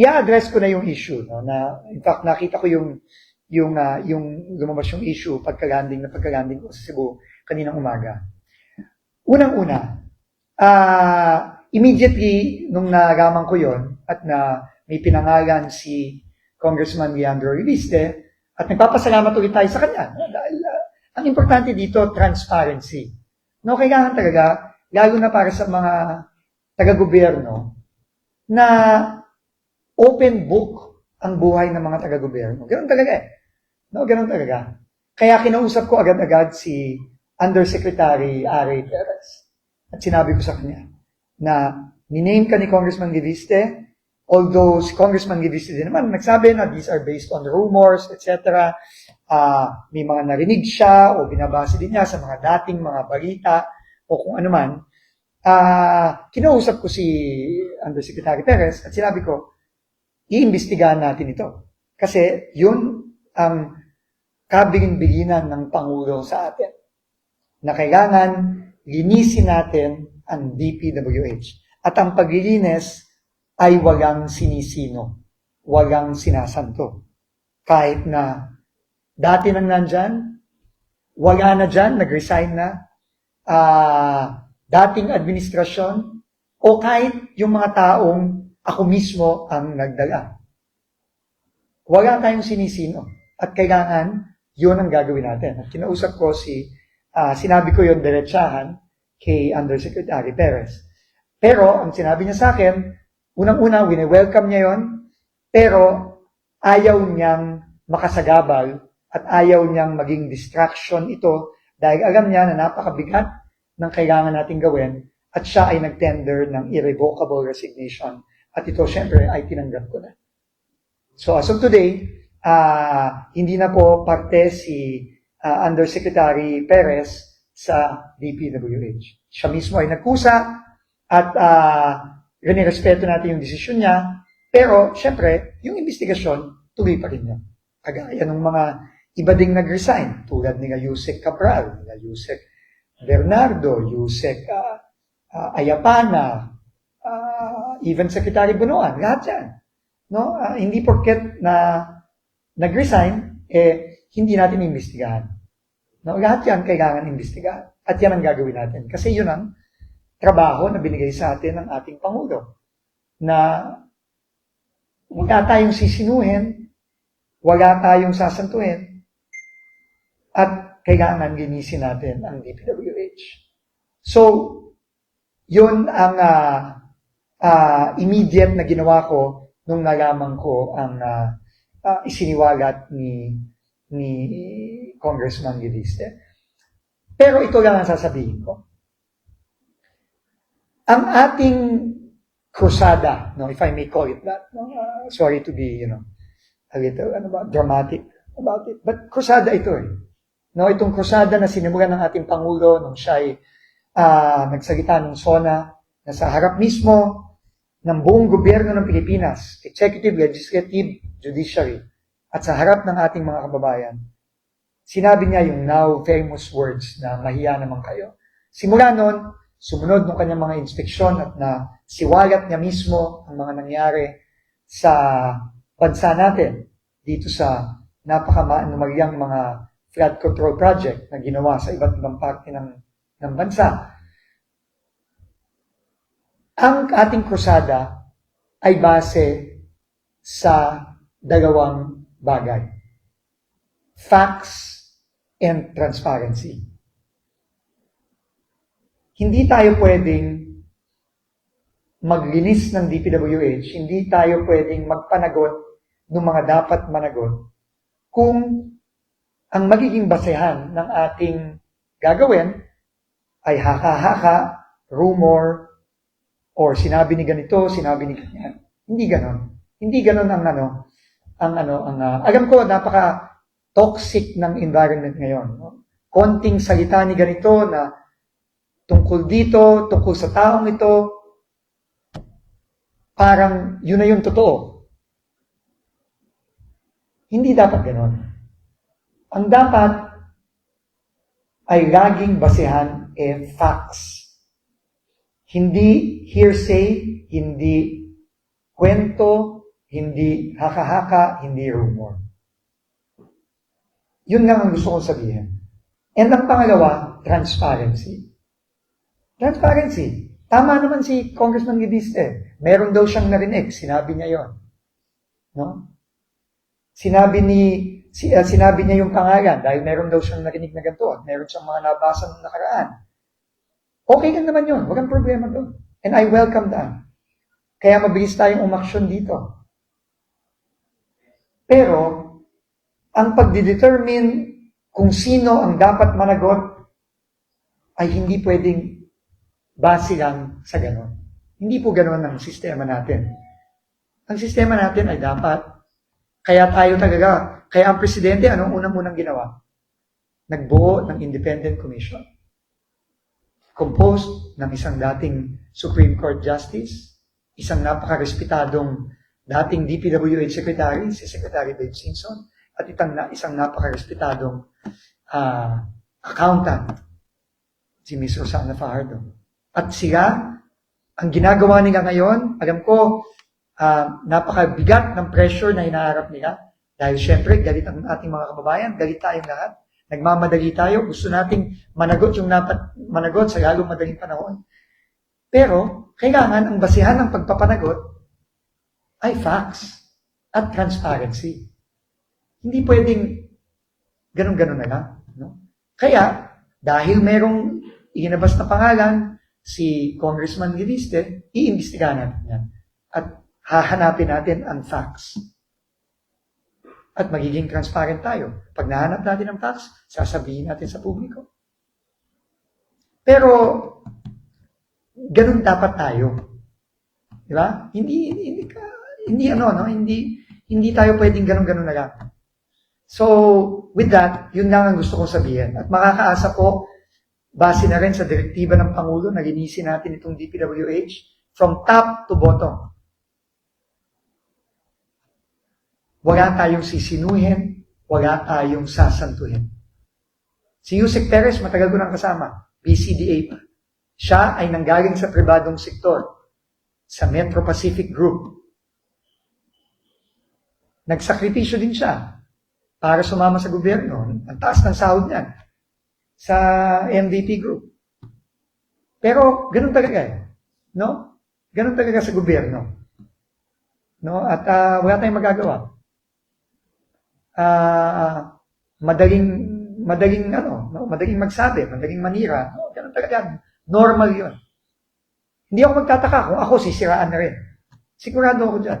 i-address ko na yung issue. No? Na, in fact, nakita ko yung yung ah, yung lumabas yung issue pagka-landing na pagka-landing ko sa Cebu kaninang umaga. Unang-una, ah immediately nung naraman ko yon at na may pinangalan si Congressman Leandro Reviste at nagpapasalamat ulit tayo sa kanya. no? Dahil ah, ang importante dito, transparency. No, kailangan talaga, lalo na para sa mga taga-gobyerno, na open book ang buhay ng mga taga-gobyerno. Ganun talaga eh. No, ganun talaga. Kaya kinausap ko agad-agad si Undersecretary Ari Perez. At sinabi ko sa kanya na niname ka ni Congressman Giviste, although si Congressman Giviste din naman nagsabi na these are based on rumors, etc. Ah, may mga narinig siya o binabase din niya sa mga dating mga balita o kung ano man. Ah, kinausap ko si Undersecretary Perez at sinabi ko, iimbestigahan natin ito. Kasi yun ang kabilin-bilinan ng Pangulo sa atin. Na kailangan linisin natin ang DPWH. At ang paglilinis ay walang sinisino, walang sinasanto. Kahit na dati nang nandyan, wala na dyan, nag-resign na, ah, dating administrasyon, o kahit yung mga taong ako mismo ang nagdala. Wala tayong sinisino. At kailangan, yun ang gagawin natin. At kinausap ko si, ah, sinabi ko yun diretsahan kay Undersecretary Perez. Pero, ang sinabi niya sa akin, unang-una, wini-welcome niya yon pero ayaw niyang makasagabal at ayaw niyang maging distraction ito dahil alam niya na napakabigat ng kailangan nating gawin at siya ay nag-tender ng irrevocable resignation. At ito, syempre, ay tinanggap ko na. So as of today, ah, hindi na po parte si ah, Undersecretary Perez sa DPWH. Siya mismo ay nagkusa at uh, respeto natin yung desisyon niya. Pero, syempre, yung investigasyon, tuloy pa rin yun. Kagaya ng mga iba ding nag-resign, tulad nila Yusek Cabral, nila Yusek Bernardo, Yusek ah, ah, Ayapana, ah, even Secretary Bunuan, lahat yan. No? Ah, hindi porket na nag-resign, eh, hindi natin imbestigahan. No? Lahat yan kailangan imbestigahan. At yan ang gagawin natin. Kasi yun ang trabaho na binigay sa atin ng ating Pangulo. Na wala tayong sisinuhin, wala tayong sasantuhin, at kailangan linisin natin ang DPWH. So, yun ang ah, ah, immediate na ginawa ko nung nalaman ko ang ah, ah, isiniwalat ni ni Congressman Giliste. Pero ito lang ang sasabihin ko. Ang ating krusada, no, if I may call it that, no, ah, sorry to be, you know, a little ano ba, dramatic about it, but krusada ito eh. No, itong krusada na sinimulan ng ating Pangulo nung siya ay ah, nagsalita ng SONA na sa harap mismo ng buong gobyerno ng Pilipinas, executive, legislative, judiciary, at sa harap ng ating mga kababayan, sinabi niya yung now famous words na mahiya naman kayo. Simula noon, sumunod ng kanyang mga inspeksyon at na siwalat niya mismo ang mga nangyari sa bansa natin dito sa napakamanumalyang mga flood control project na ginawa sa iba't ibang parte ng, ng bansa. Ang ating krusada ay base sa dalawang bagay. Facts and transparency. Hindi tayo pwedeng maglinis ng DPWH, hindi tayo pwedeng magpanagot ng mga dapat managot kung ang magiging basehan ng ating gagawin ay haka-haka, rumor, or sinabi ni ganito, sinabi ni ganyan. Hindi ganon. Hindi ganon ang ano, ang ano, ang, ah, alam ko, napaka toxic ng environment ngayon. No? Konting salita ni ganito na tungkol dito, tungkol sa taong ito, parang yun na yung totoo. Hindi dapat ganon. Ang dapat ay laging basehan eh facts. Hindi hearsay, hindi kwento, hindi haka-haka, hindi rumor. Yun lang ang gusto kong sabihin. And ang pangalawa, transparency. Transparency. Tama naman si Congressman Gidiste. Meron daw siyang narinig. Sinabi niya yon. No? Sinabi ni si, uh, sinabi niya yung pangalan dahil meron daw siyang narinig na ganito at meron siyang mga nabasa ng nakaraan. Okay lang naman yun. Walang problema doon. And I welcome that. Kaya mabilis tayong umaksyon dito. Pero, ang pagdidetermine kung sino ang dapat managot ay hindi pwedeng base lang sa ganon. Hindi po ganon ang sistema natin. Ang sistema natin ay dapat, kaya tayo talaga, kaya ang presidente, anong unang munang ginawa? Nagbuo ng independent commission. Composed ng isang dating Supreme Court Justice, isang napakarespetadong dating DPWH Secretary, si Secretary Dave Simpson, at itang na, isang napakarespetadong uh, accountant, si Ms. Rosana Fajardo. At sila, ang ginagawa nila ngayon, alam ko, uh, napakabigat ng pressure na hinaharap nila. Dahil syempre, galit ang ating mga kababayan, galit tayong lahat. Nagmamadali tayo, gusto nating managot yung dapat managot sa lalong madaling panahon. Pero, kailangan ang basihan ng pagpapanagot ay facts at transparency. Hindi pwedeng ganun-ganun na lang. No? Kaya, dahil merong inabas na pangalan, si Congressman Giliste, iimbestigahan natin yan. At hahanapin natin ang facts. At magiging transparent tayo. Pag nahanap natin ang facts, sasabihin natin sa publiko. Pero, ganun dapat tayo. Di ba? Hindi, hindi, ka, hindi ano, no? Hindi, hindi tayo pwedeng ganun-ganun na lang. So, with that, yun lang ang gusto kong sabihin. At makakaasa po, base na rin sa direktiba ng Pangulo na linisin natin itong DPWH from top to bottom. Wala tayong sisinuhin, wala tayong sasantuhin. Si Yusek Perez, matagal ko nang kasama, PCDA pa. Siya ay nanggaling sa pribadong sektor, sa Metro Pacific Group. Nagsakripisyo din siya para sumama sa gobyerno. Ang taas ng sahod niyan sa MVP group. Pero ganun talaga eh. No? Ganun talaga sa gobyerno. No? At uh, wala tayong magagawa. Uh, madaling madaling ano, no? madaling magsabi, madaling manira. No? Ganun talaga. Normal 'yon. Hindi ako magtataka kung ako sisiraan na rin. Sigurado ako diyan.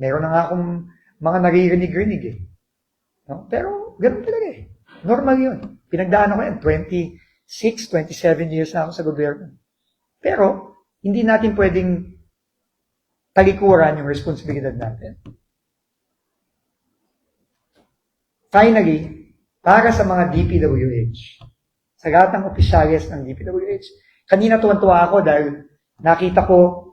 Meron na nga akong mga naririnig-rinig eh. No? Pero, ganun talaga eh. Normal yun. Pinagdaan ako yan. 26, 27 years na ako sa gobyerno. Pero, hindi natin pwedeng talikuran yung responsibilidad natin. Finally, para sa mga DPWH, sa lahat ng opisyalis ng DPWH, kanina tuwan-tuwa ako dahil nakita ko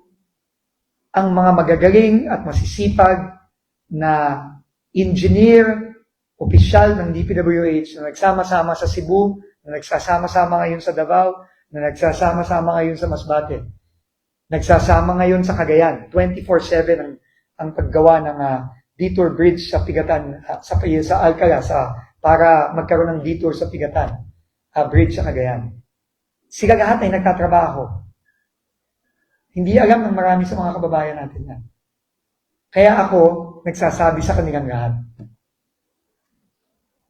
ang mga magagaling at masisipag na engineer, opisyal ng DPWH na nagsama-sama sa Cebu, na nagsasama-sama ngayon sa Davao, na nagsasama-sama ngayon sa Masbate. Nagsasama ngayon sa Cagayan. 24-7 ang, ang paggawa ng uh, detour bridge sa Pigatan, uh, sa, sa Alcala, sa, para magkaroon ng detour sa Pigatan, uh, bridge sa Cagayan. Sila lahat ay nagtatrabaho. Hindi alam ng marami sa mga kababayan natin yan. Kaya ako, nagsasabi sa kanilang lahat,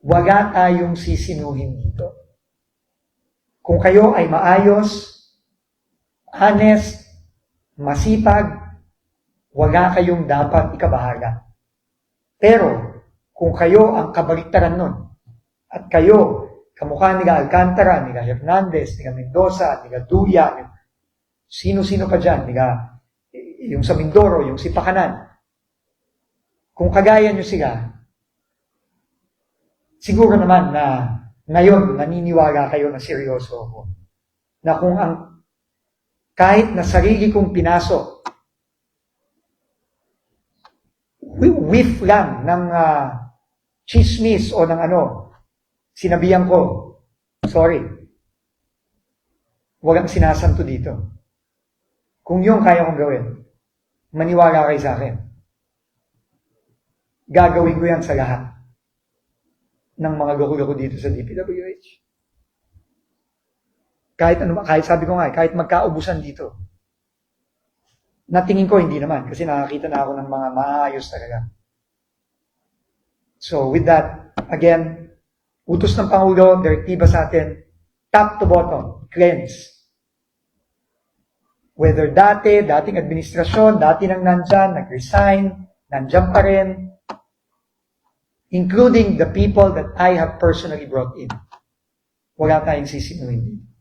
wala tayong sisinuhin dito. Kung kayo ay maayos, honest, masipag, wala kayong dapat ikabahala. Pero, kung kayo ang kabaliktaran nun, at kayo, kamukha nila Alcantara, nila Hernandez, nila Mendoza, nila Duya, sino-sino pa dyan, nila, yung sa Mindoro, yung si Pakanan, kung kagaya nyo sila, siguro naman na ngayon naniniwala kayo na seryoso ako. Na kung ang kahit na sarili kong pinasok, whiff lang ng uh, chismis o ng ano, sinabihan ko, sorry, walang sinasanto dito. Kung yung kaya kong gawin, maniwala kayo sa akin. gagawin ko yan sa lahat ng mga guru-guru dito sa DPWH. Kahit ano, kahit sabi ko nga, kahit magkaubusan dito. Natingin ko, hindi naman, kasi nakakita na ako ng mga maayos talaga. So, with that, again, utos ng Pangulo, direktiba sa atin, top to bottom, cleanse. Whether dati, dating administrasyon, dati nang nandyan, nag-resign, nandyan pa rin, including the people that I have personally brought in. Wala tayong sisinuhin din.